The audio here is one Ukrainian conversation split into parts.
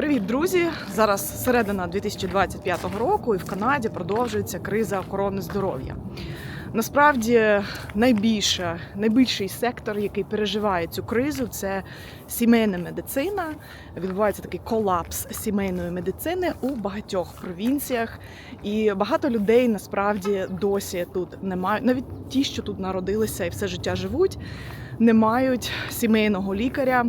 Привіт, друзі! Зараз середина 2025 року, і в Канаді продовжується криза охорони здоров'я. Насправді найбільше, найбільший сектор, який переживає цю кризу, це сімейна медицина. Відбувається такий колапс сімейної медицини у багатьох провінціях. І багато людей насправді досі тут не мають, навіть ті, що тут народилися і все життя живуть, не мають сімейного лікаря.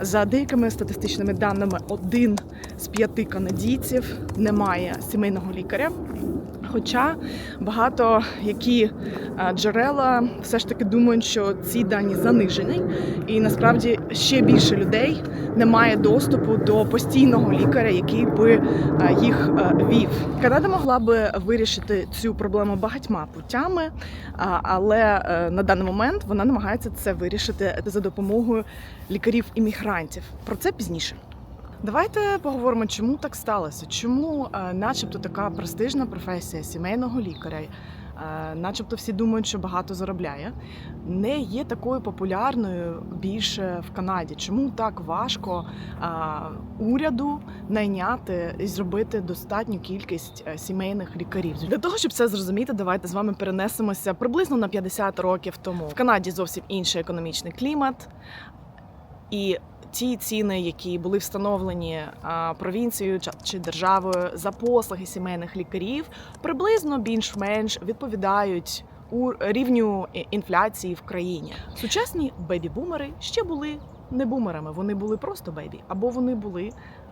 За деякими статистичними даними, один з п'яти канадійців не має сімейного лікаря. Хоча багато які е, джерела все ж таки думають, що ці дані занижені, і насправді ще більше людей не має доступу до постійного лікаря, який би е, їх е, вів. Канада могла би вирішити цю проблему багатьма путями, але на даний момент вона намагається це вирішити за допомогою лікарів-іммігрантів. Про це пізніше. Давайте поговоримо, чому так сталося. Чому, е, начебто, така престижна професія сімейного лікаря, е, начебто всі думають, що багато заробляє, не є такою популярною більше в Канаді. Чому так важко е, уряду найняти і зробити достатню кількість сімейних лікарів? Для того, щоб це зрозуміти, давайте з вами перенесемося приблизно на 50 років тому. В Канаді зовсім інший економічний клімат. І ті ціни, які були встановлені провінцією чи- чи державою за послуги сімейних лікарів, приблизно більш-менш відповідають у рівню інфляції в країні. Сучасні бебі-бумери ще були не бумерами, вони були просто бебі, або вони були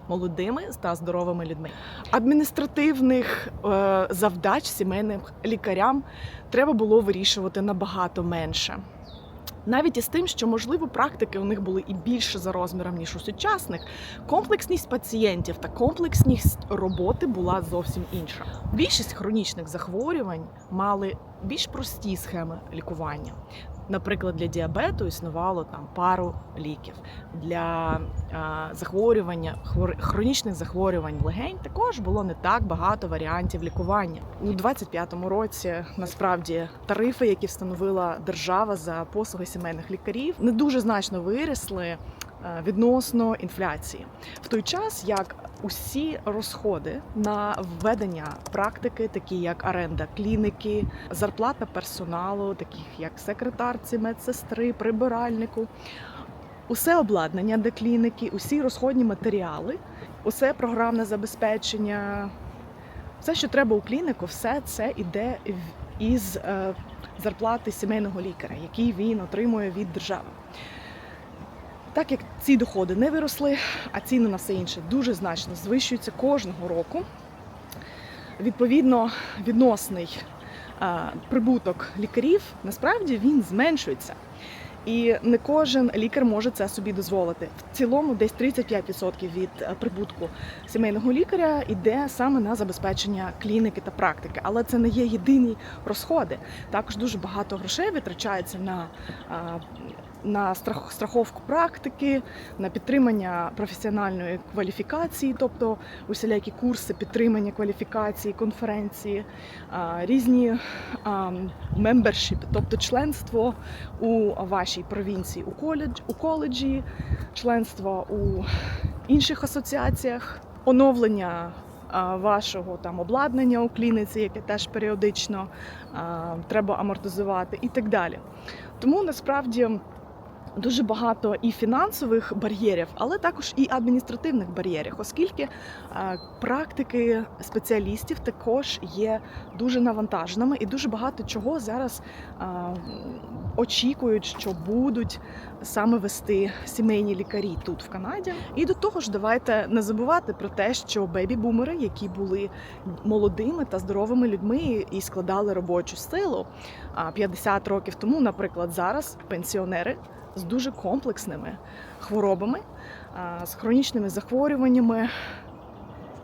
молодими та здоровими людьми. Адміністративних е, завдач сімейним лікарям треба було вирішувати набагато менше. Навіть із тим, що можливо практики у них були і більше за розміром ніж у сучасних, комплексність пацієнтів та комплексність роботи була зовсім інша. Більшість хронічних захворювань мали більш прості схеми лікування. Наприклад, для діабету існувало там пару ліків. Для захворювання хвор- хронічних захворювань легень також було не так багато варіантів лікування. У 25-му році насправді тарифи, які встановила держава за послуги сімейних лікарів, не дуже значно виросли е, відносно інфляції. В той час як усі розходи на введення практики, такі як оренда клініки, зарплата персоналу, таких як секретарці, медсестри, прибиральнику. Усе обладнання для клініки, усі розходні матеріали, усе програмне забезпечення, все, що треба у клініку, все це йде із е, зарплати сімейного лікаря, який він отримує від держави. Так як ці доходи не виросли, а ціни на все інше дуже значно звищуються кожного року. Відповідно, відносний прибуток лікарів насправді він зменшується. І не кожен лікар може це собі дозволити. В цілому десь 35% від е, прибутку сімейного лікаря йде саме на забезпечення клініки та практики. Але це не є єдині розходи. Також дуже багато грошей витрачається на, на страх- страховку практики, на підтримання професіональної кваліфікації, тобто усілякі курси підтримання кваліфікації, конференції, різні мембершіп, тобто членство у вашій провінції у коледж, у коледжі, членство у інших асоціаціях, оновлення вашого там обладнання у клініці, яке теж періодично а, треба амортизувати, і так далі. Тому насправді. Дуже багато і фінансових бар'єрів, але також і адміністративних бар'єрів, оскільки е, практики спеціалістів також є дуже навантаженими, і дуже багато чого зараз е, очікують, що будуть саме вести сімейні лікарі тут в Канаді. І до того ж, давайте не забувати про те, що бебі-бумери, які були молодими та здоровими людьми і складали робочу силу а, 50 років тому, наприклад, зараз пенсіонери з дуже комплексними хворобами, з хронічними захворюваннями,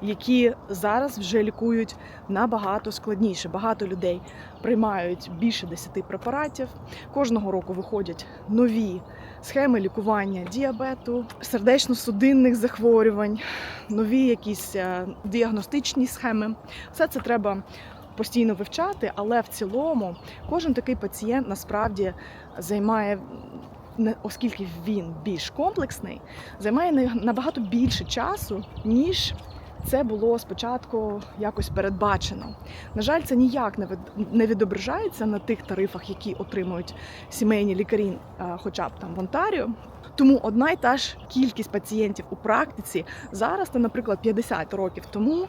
які зараз вже лікують набагато складніше. Багато людей приймають більше 10 препаратів. Кожного року виходять нові схеми лікування діабету, сердечно-судинних захворювань, нові якісь е, діагностичні схеми. Все це треба постійно вивчати, але в цілому кожен такий пацієнт насправді займає оскільки він більш комплексний, займає набагато більше часу, ніж це було спочатку якось передбачено. На жаль, це ніяк не від- відображається на тих тарифах, які отримують сімейні лікарі, хоча б там в Онтаріо. Тому одна й та ж кількість пацієнтів у практиці зараз, та, наприклад, 50 років тому,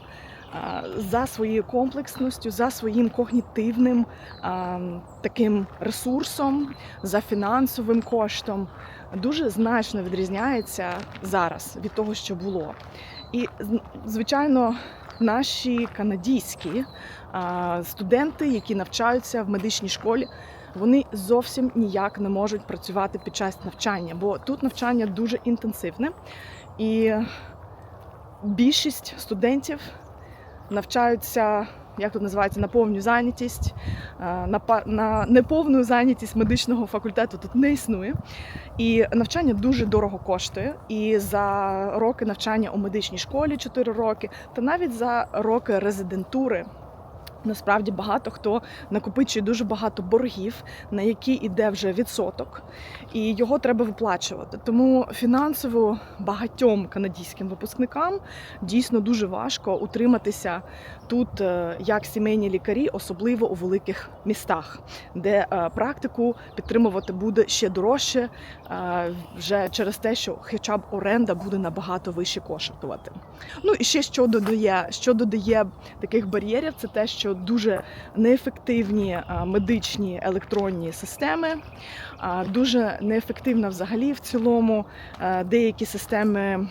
за своєю комплексністю, за своїм когнітивним таким ресурсом, за фінансовим коштом, дуже значно відрізняється зараз від того, що було. І звичайно, наші канадійські студенти, які навчаються в медичній школі, вони зовсім ніяк не можуть працювати під час навчання, бо тут навчання дуже інтенсивне, і більшість студентів навчаються. Як тут називається на повну зайнятість, е, на, неповну зайнятість медичного факультету тут не існує. І навчання дуже дорого коштує. І за роки навчання у медичній школі 4 роки, та навіть за роки резидентури. Насправді багато хто накопичує дуже багато боргів, на які йде вже відсоток, і його треба виплачувати. Тому фінансово багатьом канадським випускникам дійсно дуже важко утриматися тут е, як сімейні лікарі, особливо у великих містах, де е, практику підтримувати буде ще дорожче, е, вже через те, що хоча б оренда буде набагато вище коштувати. Ну і ще що додає, що додає таких бар'єрів, це те, що дуже неефективні медичні електронні системи, дуже неефективна взагалі в цілому деякі системи.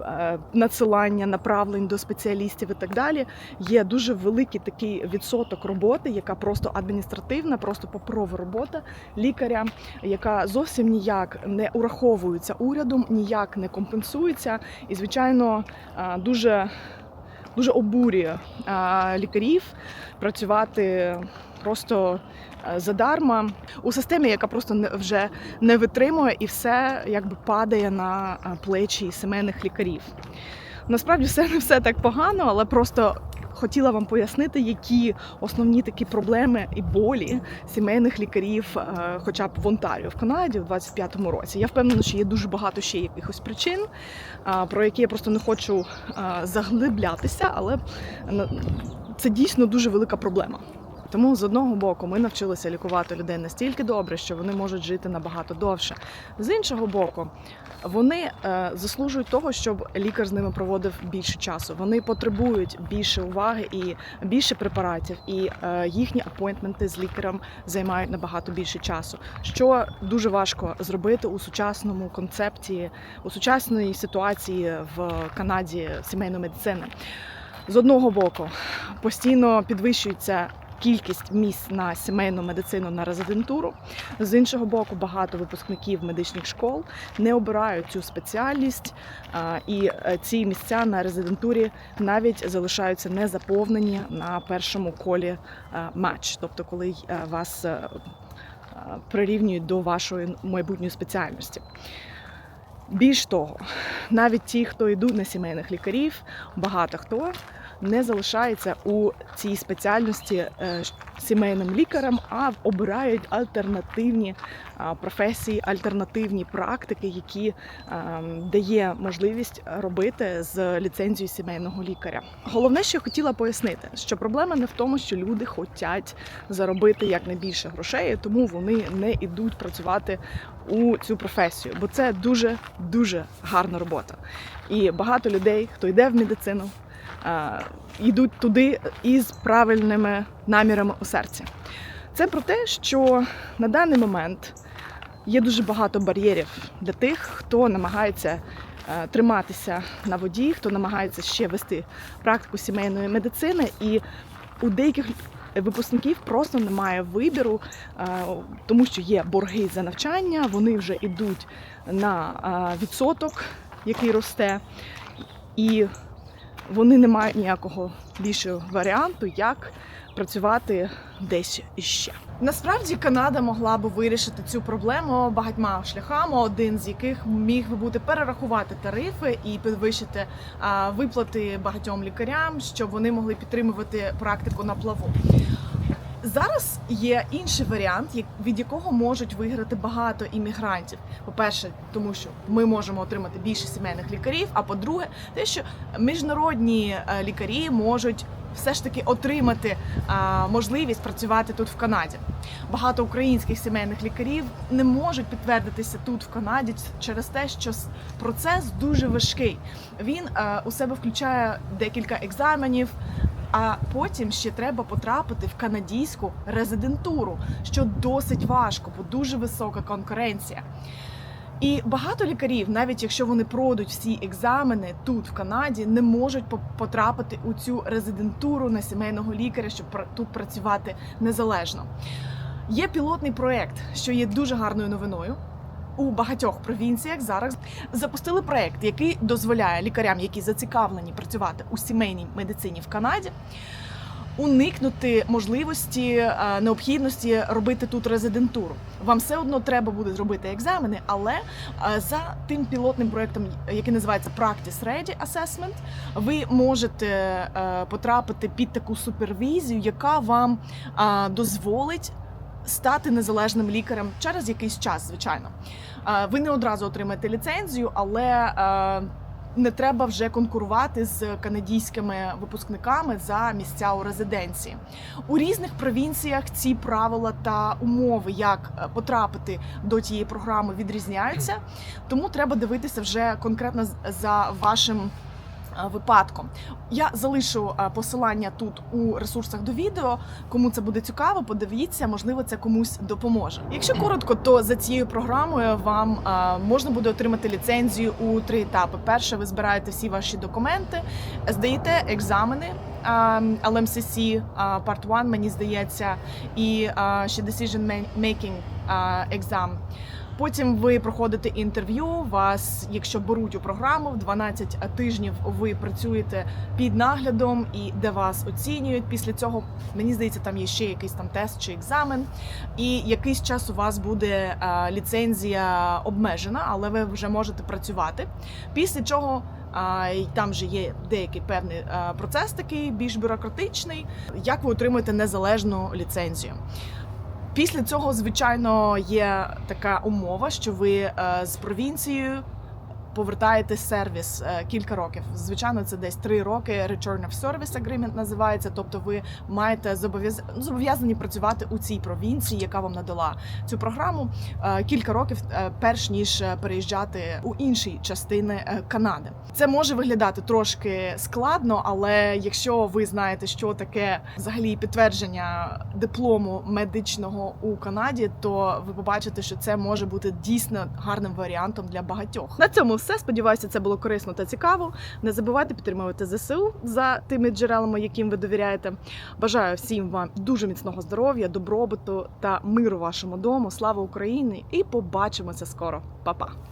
е, Надсилання направлень до спеціалістів і так далі є дуже великий такий відсоток роботи, яка просто адміністративна, просто паперова робота лікаря, яка зовсім ніяк не ураховується урядом, ніяк не компенсується, і звичайно дуже дуже обурює а, лікарів працювати просто е, задарма у системі, яка просто не вже не витримує, і все якби падає на а, плечі сімейних лікарів. Насправді все не все так погано, але просто. Хотіла вам пояснити, які основні такі проблеми і болі сімейних лікарів, е, хоча б в Онтаріо, в Канаді в 25-му році. Я впевнена, що є дуже багато ще якихось причин, про які я просто не хочу заглиблятися, але це дійсно дуже велика проблема. Тому з одного боку ми навчилися лікувати людей настільки добре, що вони можуть жити набагато довше. З іншого боку, вони е, заслужують того, щоб лікар з ними проводив більше часу. Вони потребують більше уваги і більше препаратів, і е, їхні апойнтменти з лікарем займають набагато більше часу, що дуже важко зробити у сучасному концепті, у сучасній ситуації в Канаді сімейної медицини. З одного боку, постійно підвищується кількість місць на сімейну медицину на резидентуру. З іншого боку, багато випускників медичних школ не обирають цю спеціальність, і е, ці місця на резидентурі навіть залишаються незаповнені на першому колі е, матч, тобто коли е, вас прирівнюють до вашої майбутньої спеціальності. Більш того, навіть ті, хто йдуть на сімейних лікарів, багато хто не залишається у цій спеціальності е, сімейним лікарем, а обирають альтернативні професії, альтернативні практики, які е, дає можливість робити з ліцензією сімейного лікаря. Головне, що я хотіла пояснити, що проблема не в тому, що люди хочуть заробити якнайбільше грошей, тому вони не йдуть працювати у цю професію, бо це дуже дуже гарна робота. І багато людей, хто йде в медицину, е, йдуть туди із правильними намірами у серці. Це про те, що на даний момент є дуже багато бар'єрів для тих, хто намагається е, триматися на воді, хто намагається ще вести практику сімейної медицини, і у деяких випускників просто немає вибіру, е, тому що є борги за навчання, вони вже йдуть на е, відсоток, який росте, і вони не мають ніякого більшого варіанту, як працювати десь іще. Насправді Канада могла би вирішити цю проблему багатьма шляхами, один з яких міг би бути перерахувати тарифи і підвищити виплати багатьом лікарям, щоб вони могли підтримувати практику на плаву. Зараз є інший варіант, від якого можуть виграти багато іммігрантів. По-перше, тому що ми можемо отримати більше сімейних лікарів. А по-друге, те, що міжнародні е, лікарі можуть все ж таки отримати а, можливість працювати тут в Канаді. Багато українських сімейних лікарів не можуть підтвердитися тут в Канаді через те, що процес дуже важкий. Він е, у себе включає декілька екзаменів. А потім ще треба потрапити в канадійську резидентуру, що досить важко, бо дуже висока конкуренція. І багато лікарів, навіть якщо вони пройдуть всі екзамени тут, в Канаді, не можуть потрапити у цю резидентуру на сімейного лікаря, щоб тут працювати незалежно. Є пілотний проект, що є дуже гарною новиною. У багатьох провінціях зараз запустили проект, який дозволяє лікарям, які зацікавлені працювати у сімейній медицині в Канаді, уникнути можливості е, необхідності робити тут резидентуру. Вам все одно треба буде зробити екзамени, але е, за тим пілотним проектом, який називається Practice Ready Assessment, ви можете е, потрапити під таку супервізію, яка вам дозволить стати незалежним лікарем через якийсь час, звичайно. Е, Ви не одразу отримаєте ліцензію, але е, не треба вже конкурувати з канадійськими випускниками за місця у резиденції. У різних провінціях ці правила та умови, як е, потрапити до тієї програми, відрізняються. Тому треба дивитися вже конкретно за вашим. Е, Випадком я залишу е, посилання тут у ресурсах до відео. Кому це буде цікаво, подивіться, можливо, це комусь допоможе. Якщо коротко, то за цією програмою вам е, можна буде отримати ліцензію у три етапи. Перше, ви збираєте всі ваші документи, здаєте екзамени. е, LMCC, Part 1, мені здається, і ще Decision Making екзам. Потім ви проходите інтерв'ю. Вас, якщо беруть у програму, в 12 тижнів ви працюєте під наглядом і де вас оцінюють. Після цього мені здається, там є ще якийсь там тест чи екзамен. І якийсь час у вас буде е, ліцензія обмежена, але ви вже можете працювати. Після чого й там вже є деякий певний е, процес, такий більш бюрократичний, як ви отримуєте незалежну ліцензію. Після цього, звичайно, є така умова, що ви е, з провінцією повертаєте сервіс е, кілька років. Звичайно, це десь три роки. Return of Service Agreement називається. Тобто, ви маєте зобов'яз... зобов'язані працювати у цій провінції, яка вам надала цю програму е, кілька років, е, перш ніж переїжджати у інші частини Канади. Це може виглядати трошки складно, але якщо ви знаєте, що таке взагалі підтвердження диплому медичного у Канаді, то ви побачите, що це може бути дійсно гарним варіантом для багатьох. На цьому все. Сподіваюся, це було корисно та цікаво. Не забувайте підтримувати ЗСУ за тими джерелами, яким ви довіряєте. Бажаю всім вам дуже міцного здоров'я, добробуту та миру вашому дому. Слава Україні! І побачимося скоро. Па-па!